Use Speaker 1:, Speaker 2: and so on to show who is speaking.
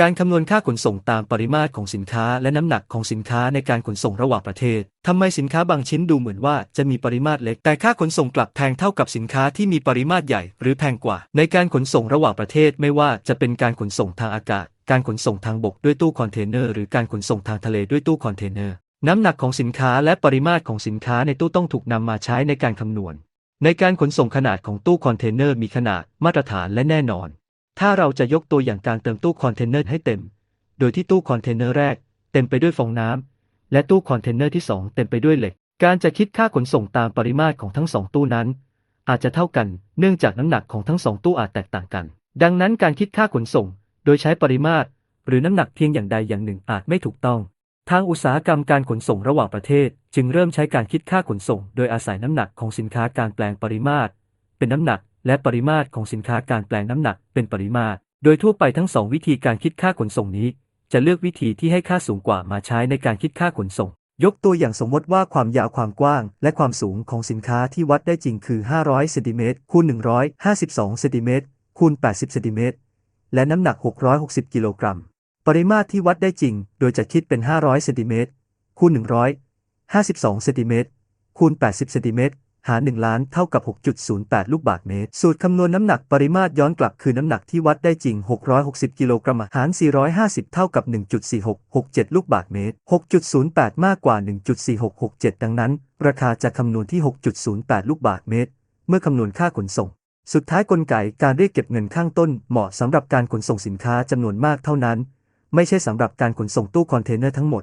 Speaker 1: การคำนวณค่าขนส่งตามปริมาตรของสินค้าและน้ำหนักของสินค้าในการขนส่งระหว่างประเทศ ทำไมสินค้าบางชิ้นดูเหมือนว่าจะมีปริมาตรเล็ก แต่ค่าขนส่งกลับแพงเท่ากับสินค้าที่มีปริมาตรใหญ่หรือแพงกว่า ในการขนส่งระหว่างประเทศไม่ว่าจะเป็นการขนส่งทางอากาศ การขนส่งทางบกด้วยตู้คอนเทนเนอร์หรือการขนส่งทางทะเลด้วยตู้คอนเทนเนอร์ น้ำหนักของสินค้าและปริมาตรของสินค้าในตู้ต้องถูกนำมาใช้ในการคำนวณ ในการขนส่งขนาดของตู้คอนเทนเนอร์มีขนาดมาตรฐานและแน่นอน ถ้าเราจะยกตัวอย่างการเติมตู้คอนเทนเนอร์ให้เต็ม โดยที่ตู้คอนเทนเนอร์แรก เต็มไปด้วยฟองน้ำและตู้คอนเทนเนอร์ที่ 2 เต็มไปด้วยเหล็ก การจะคิดค่าขนส่งตามปริมาตรของทั้งสองตู้นั้น อาจจะเท่ากัน เนื่องจากน้ำหนักของทั้งสองตู้อาจแตกต่างกัน ดังนั้นการคิดค่าขนส่ง โดยใช้ปริมาตร หรือน้ำหนักเพียงอย่างใดอย่างหนึ่งอาจไม่ถูกต้อง ทางอุตสาหกรรมการขนส่งระหว่างประเทศ จึงเริ่มใช้การคิดค่าขนส่ง โดยอาศัยน้ำหนักของสินค้าการแปลงปริมาตร เป็นน้ำหนัก และปริมาตรของสินค้าการแปลงน้ำหนักเป็นปริมาตร โดยทั่วไปทั้งสองวิธีการคิดค่าขนส่งนี้ จะเลือกวิธีที่ให้ค่าสูงกว่ามาใช้ในการคิดค่าขนส่ง ยกตัวอย่างสมมติว่าความยาวความกว้าง และความสูงของสินค้าที่วัดได้จริงคือ 500เซนติเมตรคูณ152เซนติเมตรคูณ80เซนติเมตรและน้ำหนัก 660 กิโลกรัม ปริมาตรที่วัดได้จริง โดยจะคิดเป็น 500เซนติเมตรคูณ152เซนติเมตรคูณ80เซนติเมตร หาร 1 ล้านเท่ากับ 6.08 ลูกบาศก์เมตร สูตรคำนวณน้ำหนักปริมาตรย้อนกลับคือน้ำหนักที่วัดได้จริง 660 กิโลกรัมหาร 450 เท่ากับ 1.4667 ลูกบาศก์เมตร 6.08 มากกว่า 1.4667 ดังนั้น ราคาจะคำนวณที่ 6.08 ลูกบาศก์เมตร เมื่อคำนวณค่าขนส่ง สุดท้ายกลไกการเรียกเก็บเงินข้างต้นเหมาะสำหรับการขนส่งสินค้าจำนวนมากเท่านั้น ไม่ใช่สำหรับการขนส่งตู้คอนเทนเนอร์ทั้งหมด